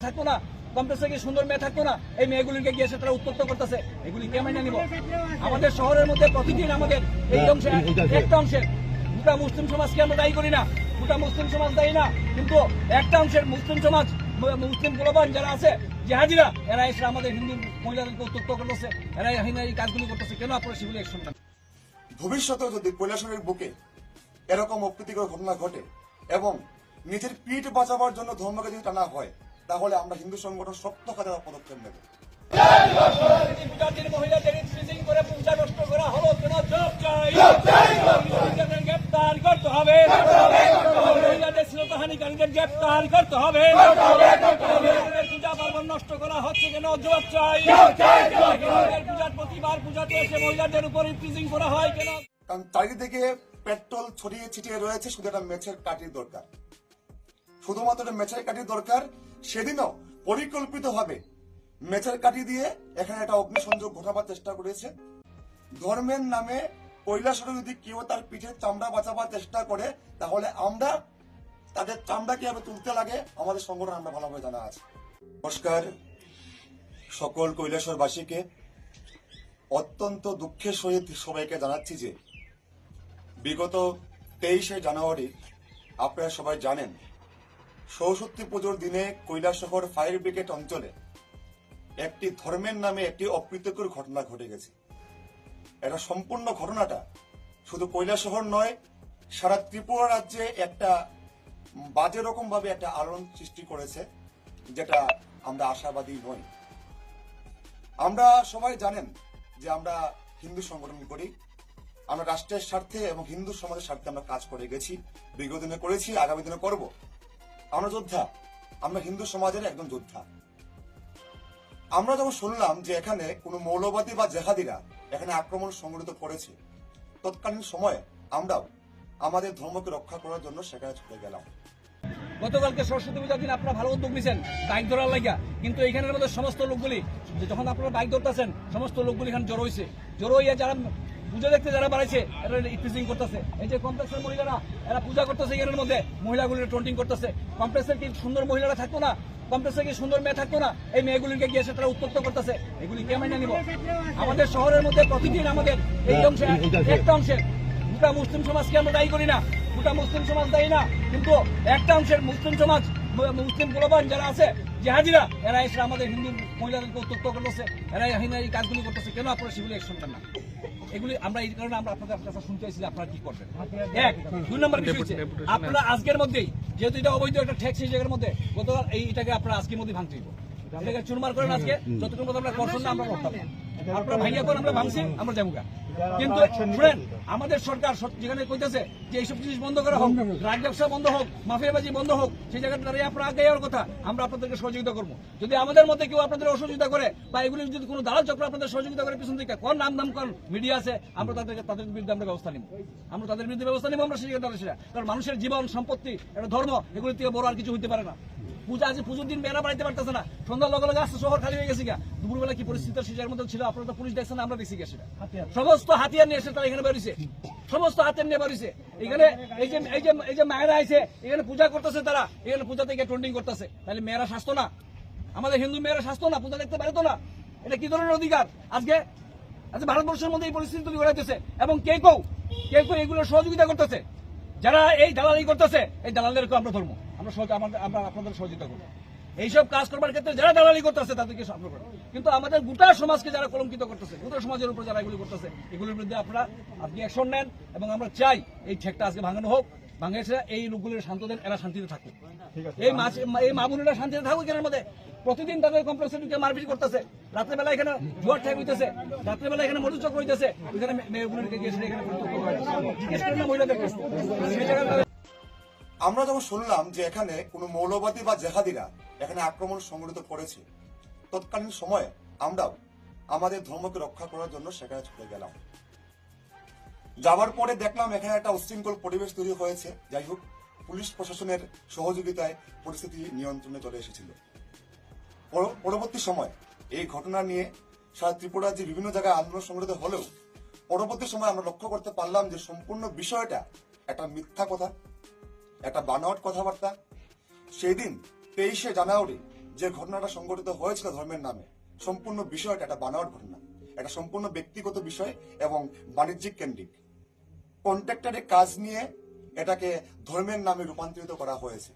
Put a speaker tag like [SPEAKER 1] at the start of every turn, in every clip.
[SPEAKER 1] থাকতো না কমপ্লেক্সে গিয়ে সুন্দর মেয়ে থাকতো না এই মেয়েগুলিকে গিয়ে তারা উত্তপ্ত করতেছে এগুলি কে মেনে নিব? আমাদের শহরের মধ্যে প্রতিদিন আমাদের এই অংশে একটা অংশের গোটা মুসলিম সমাজকে আমরা দায়ী করি না গোটা মুসলিম সমাজ দায়ী না কিন্তু একটা অংশের মুসলিম সমাজ মুসলিম গোলবান যারা আছে জেহাদিরা এরা এসে আমাদের হিন্দু মহিলাদেরকে উত্তপ্ত করতেছে এরা এই কাজগুলি করতেছে কেন আপনারা সেগুলি অ্যাকশন নেন?
[SPEAKER 2] ভবিষ্যতেও যদি কৈলাসনের বুকে এরকম অপ্রীতিকর ঘটনা ঘটে এবং নিজের পিঠ বাঁচাবার জন্য ধর্মকে যদি টানা হয় তাহলে আমরা হিন্দু সংগঠন শক্ত হাতে পদক্ষেপ নেব।
[SPEAKER 1] উপর করা হয় কেন
[SPEAKER 2] কারণ চারিদিকে পেট্রোল ছড়িয়ে ছিটিয়ে রয়েছে, শুধু একটা মেছের কাঠির দরকার। শুধুমাত্র মেছের কাঠির দরকার সেদিনও পরিকল্পিতভাবে মেছের কাঠি দিয়ে এখানে একটা অগ্নিসংযোগ ঘটাবার চেষ্টা করেছে। ধর্মের নামে কৈলাসরে যদি কেউ তার পিঠের চামড়া বাঁচাবার চেষ্টা করে, তাহলে আমরা তাদের চামড়া কীভাবে তুলতে লাগে, আমাদের সংগঠন আমরা ভালোভাবে জানা আছে। নমস্কার। সকল কৈলাসরবাসীকে অত্যন্ত দুঃখের সহিত সবাইকে জানাচ্ছি যে, বিগত তেইশে জানুয়ারি আপনারা সবাই জানেন সরস্বতী পুজোর দিনে কৈলাসহর ফায়ার ব্রিগেড অঞ্চলে একটি ধর্মের নামে একটি অপ্রীতিকর ঘটনা ঘটে গেছে। এটা সম্পূর্ণ ঘটনাটা শুধু কৈলাসহর নয়, সারা ত্রিপুরা রাজ্যে একটা বাজে রকম ভাবে একটা আলোড়ন সৃষ্টি করেছে, যেটা আমরা আশাবাদী নই। আমরা সবাই জানেন যে আমরা হিন্দু সংগঠন করি, আমরা রাষ্ট্রের স্বার্থে এবং হিন্দু সমাজের স্বার্থে আমরা কাজ করে গেছি, বিগত দিনে করেছি, আগামী দিনে করব। আমরা যোদ্ধা। আমরা হিন্দু সমাজের একজন যোদ্ধা। আমরা যখন শুনলাম যে এখানে কোনো মৌলবাদী বা জেহাদিরা এখানে আক্রমণ সংগঠিত করেছে, তৎকালীন সময়ে আমরাও আমাদের ধর্মকে রক্ষা করার জন্য সেখানে ছুটে গেলাম।
[SPEAKER 1] গতকালকে সরস্বতী পূজার দিন আপনারা ভালো উদ্যোগ নিয়েছেন বাইক ধরার লাগিয়া। কিন্তু এখানের মধ্যে সমস্ত লোকগুলি যখন আপনারা বাইক ধরতেছেন, সমস্ত লোকগুলি এখানে জড়ো হয়েছে জড়ো হইয়া যারা পূজা দেখতে যারা বাড়াইছে এরা ইফিজিং করতেছে। এই যে কমপ্লেক্সের মহিলারা এরা পূজা করতেছে এখানের মধ্যে। মহিলাগুলির টন্টিং করতেছে। কমপ্লেক্সের কি সুন্দর মহিলারা থাকতো না? কমপ্লেক্সে কি সুন্দর মেয়ে থাকতো না? এই মেয়েগুলিকে গিয়ে তারা উত্তপ্ত করতেছে। এগুলি কে মেনে নিব? আমাদের শহরের মধ্যে প্রতিদিন আমাদের এই অংশে একটা অংশের গোটা মুসলিম সমাজকে আমরা দায়ী করি না। গোটা মুসলিম সমাজ দায়ী না। কিন্তু একটা অংশের মুসলিম সমাজ মুসলিম গোলবান যারা আছে জেহাদিরা এরা এসে আমাদের হিন্দু মহিলাদেরকে উত্তপ্ত করতেছে। এরা এই কাজগুলি করতেছে। কেন আপনারা সেগুলি অ্যাকশন না? এগুলি আমরা এই কারণে আমরা আপনাদের কাছে শুনতে চাইছি আপনারা কি করবেন এক দুই নম্বর বিষয় হচ্ছে আপনারা আজকের মধ্যেই যেহেতু এটা অবৈধ একটা ট্যাক্স এই জায়গার মধ্যে গতকাল এই এটাকে আপনারা আজকের মধ্যে ভাঙতে দিব এটাকে চুরমার করেন আজকে যতক্ষণ পর্যন্ত আমরা করছেন না আমরা করতাম। আপনারা ভাইয়া করেন আমরা ভাঙছি আমরা যাব গা। কিন্তু শুনেন আমাদের সরকার যেখানে কইতেছে যে এইসব জিনিস বন্ধ করা হোক রাজ ব্যবসা বন্ধ হোক মাফিয়াবাজি বন্ধ হোক সেই জায়গাটা দাঁড়িয়ে আপনারা আগে যাওয়ার কথা আমরা আপনাদেরকে সহযোগিতা করব। যদি আমাদের মধ্যে কেউ আপনাদের অসহযোগিতা করে বা এগুলি যদি কোনো দালাল চক্র আপনাদের সহযোগিতা করে পিছন দিকে কোন নাম নাম কোন মিডিয়া আছে আমরা তাদেরকে তাদের বিরুদ্ধে আমরা ব্যবস্থা নিব। আমরা তাদের বিরুদ্ধে ব্যবস্থা নিব আমরা সেই জায়গাটা সেটা কারণ মানুষের জীবন সম্পত্তি এটা ধর্ম এগুলি থেকে বড় আর কিছু হইতে পারে না। পূজা আছে পুজোর দিন মেয়েরা বাড়িতে পারতেছে না। সন্ধ্যার লগে লগে আসছে শহর খালি হয়ে গেছে গা দুপুরবেলা কি জায়গার মধ্যে ছিল? আপনারা তো পুলিশ দেখছেন আমরা দেখছি গেছে সমস্ত হাতিয়ার নিয়ে এসে তারা এখানে বেরিয়েছে সমস্ত হাতিয়ার নিয়ে বেরিয়েছে এখানে এই যে এই যে এই যে মায়েরা আছে এখানে পূজা করতেছে তারা। এখানে পূজা থেকে ট্রেন্ডিং করতেছে। তাহলে মেয়েরা স্বাস্থ্য না। আমাদের হিন্দু মেয়েরা স্বাস্থ্য না পূজা দেখতে পারে তো না। এটা কি ধরনের অধিকার? আজকে আজকে ভারতবর্ষের মধ্যে এই পরিস্থিতি তৈরি করে দিতেছে এবং কে কেউ কেউ কেউ এগুলোর সহযোগিতা করতেছে? যারা এই দালালি করতেছে এই দালালদেরকে আমরা ধর্ম আমরা সহজ- আমাদের আমরা আপনাদের সহযোগিতা করব। এইসব কাজ করবার ক্ষেত্রে যারা দালালি করতেছে তাদেরকে সামনে করব কিন্তু আমাদের গোটা সমাজকে যারা কলঙ্কিত করতেছে গোটা সমাজের উপর যারা এগুলি করতেছে এগুলির বিরুদ্ধে আপনারা আপনি অ্যাকশন নেন এবং আমরা চাই এই ঠেকটা আজকে ভাঙানো হোক। ভাঙেছে এই লোকগুলির শান্ত দেন এরা শান্তিতে থাকুক। এই মাছ এই মা বোনেরা শান্তিতে থাকুক এখানের মধ্যে। প্রতিদিন তাদের কমপ্লেক্সে ঢুকে মারপিট করতেছে। রাত্রেবেলা এখানে জোয়ার ঠেক হইতেছে। রাত্রেবেলা এখানে মধুচক হইতেছে। এখানে মেয়েগুলিকে গিয়ে এখানে পরিত্যক্ত
[SPEAKER 2] আমরা যখন শুনলাম যে এখানে কোনো মৌলবাদী বা জেহাদিরা এখানে আক্রমণ সংগঠিত করেছে, তৎকালীন সময়ে আমরাও আমাদের ধর্মকে রক্ষা করার জন্য সেখানে ছুটে গেলাম। যাওয়ার পরে দেখলাম এখানে একটা উশৃঙ্খল পরিবেশ তৈরি হয়েছে। যাই হোক, পুলিশ প্রশাসনের সহযোগিতায় পরিস্থিতি নিয়ন্ত্রণে চলে এসেছিল। পর- পরবর্তী সময় এই ঘটনা নিয়ে সারা ত্রিপুরা যে বিভিন্ন জায়গায় আন্দোলন সংগঠিত হলেও পরবর্তী সময় আমরা লক্ষ্য করতে পারলাম যে সম্পূর্ণ বিষয়টা একটা মিথ্যা কথা। একটা বানোয়াট কথাবার্তা? সেই দিন তেইশে জানুয়ারি যে ঘটনাটা সংঘটিত হয়েছিল ধর্মের নামে, সম্পূর্ণ বিষয়টা একটা বানোয়াট ঘটনা। এটা সম্পূর্ণ ব্যক্তিগত বিষয় এবং বাণিজ্যিক কেন্দ্রিক। কন্ট্রাক্টরের কাজ নিয়ে এটাকে ধর্মের নামে রূপান্তরিত করা হয়েছে।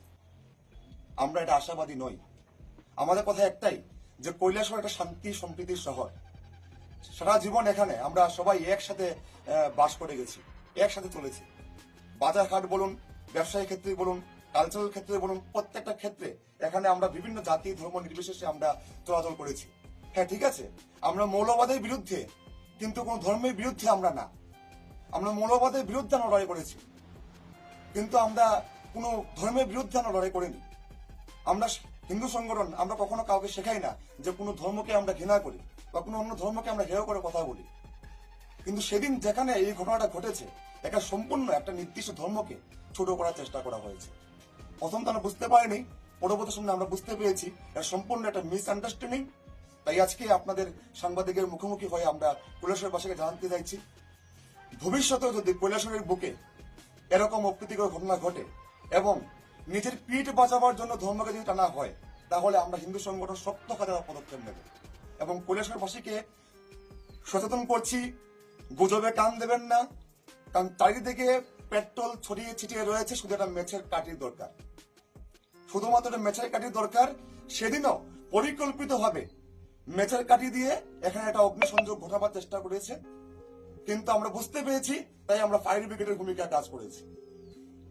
[SPEAKER 2] আমরা এটা আশাবাদী নই। আমাদের কথা একটাই যে কৈলাসহর একটা শান্তি সম্প্রীতির শহর। সারা জীবন এখানে আমরা সবাই একসাথে বাস করে গেছি, একসাথে চলেছি। বাজার হাট বলুন ব্যবসায়িক ক্ষেত্রে বলুন কালচারাল ক্ষেত্রে বলুন, প্রত্যেকটা ক্ষেত্রে এখানে আমরা বিভিন্ন জাতি, ধর্ম নির্বিশেষে আমরা চলাচল করেছি। হ্যাঁ ঠিক আছে? আমরা মৌলবাদের বিরুদ্ধে, কিন্তু কোন ধর্মের বিরুদ্ধে আমরা না। আমরা মৌলবাদের বিরুদ্ধে আমরা লড়াই করেছি। কিন্তু আমরা কোনো ধর্মের বিরুদ্ধে আমরা লড়াই করিনি। আমরা হিন্দু সংগঠন, আমরা কখনো কাউকে শেখাই না যে কোনো ধর্মকে আমরা ঘৃণা করি বা কোনো অন্য ধর্মকে আমরা হেয় করে কথা বলি। কিন্তু সেদিন যেখানে এই ঘটনাটা ঘটেছে এটা সম্পূর্ণ, একটা নির্দিষ্ট ধর্মকে ছোট করার চেষ্টা করা হয়েছে। প্রথম তো আমরা বুঝতে পারিনি, পরবর্তী সময় আমরা বুঝতে পেরেছি এটা সম্পূর্ণ একটা মিসআন্ডারস্ট্যান্ডিং তাই আজকে আপনাদের সাংবাদিকের মুখোমুখি হয়ে আমরা কৈলাসের বাসাকে জানতে চাইছি, ভবিষ্যতেও যদি কৈলাসরের বুকে এরকম অপ্রীতিকর ঘটনা ঘটে এবং নিজের পিঠ বাঁচাবার জন্য ধর্মকে যদি টানা হয়, তাহলে আমরা হিন্দু সংগঠন শক্ত হাতে পদক্ষেপ নেব। এবং কৈলাসরবাসীকে সচেতন করছি, গুজবে কান দেবেন না কারণ চারিদিকে পেট্রোল ছড়িয়ে ছিটিয়ে রয়েছে, শুধু একটা মেছের কাঠির দরকার। শুধুমাত্র মেছের কাঠির দরকার, সেদিনও পরিকল্পিত ভাবে মেছের কাঠি দিয়ে এখানে একটা অগ্নিসংযোগ ঘটাবার চেষ্টা করেছে। কিন্তু আমরা বুঝতে পেরেছি, তাই আমরা ফায়ার ব্রিগেডের ভূমিকা কাজ করেছি।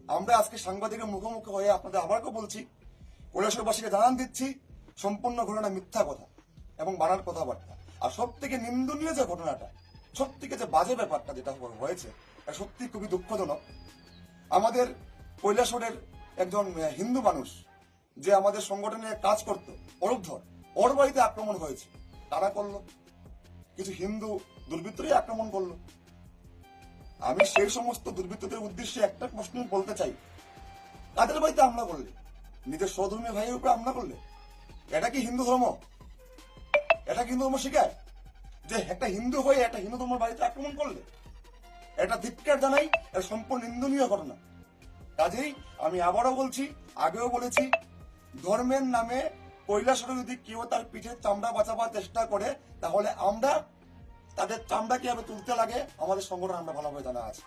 [SPEAKER 2] আমরা আজকে সাংবাদিকের মুখোমুখি হয়ে আপনাদের আবারও বলছি কৈলাসবাসীকে জানান দিচ্ছি, সম্পূর্ণ ঘটনা মিথ্যা কথা এবং বানার কথাবার্তা। আর সব থেকে নিন্দনীয় যে ঘটনাটা সব থেকে যে বাজে ব্যাপারটা যেটা হয়েছে সত্যি খুবই দুঃখজনক। আমাদের কৈলাসরের একজন হিন্দু মানুষ যে আমাদের সংগঠনে কাজ করত, অরূপধর, ওর বাড়িতে আক্রমণ হয়েছে। তারা করল। কিছু হিন্দু দুর্বৃত্তই আক্রমণ করল। আমি সেই সমস্ত দুর্বৃত্তদের উদ্দেশ্যে একটা প্রশ্ন বলতে চাই। তাদের বাড়িতে হামলা করলে? নিজের সধর্মী ভাইয়ের উপরে হামলা করলে? এটা কি হিন্দু ধর্ম? এটা হিন্দু ধর্ম শেখায় যে একটা হিন্দু হয়ে একটা হিন্দু ধর্মের বাড়িতে আক্রমণ করলে? এটা ধিক্কার জানাই, এটা সম্পূর্ণ নিন্দনীয় ঘটনা। কাজেই আমি আবারও বলছি, আগেও বলেছি, ধর্মের নামে কৈলাসরে যদি কেউ তার পিঠের চামড়া বাঁচাবার চেষ্টা করে, তাহলে আমরা তাদের চামড়া কীভাবে তুলতে লাগে, আমাদের সংগঠন আমরা ভালোভাবে জানা আছে।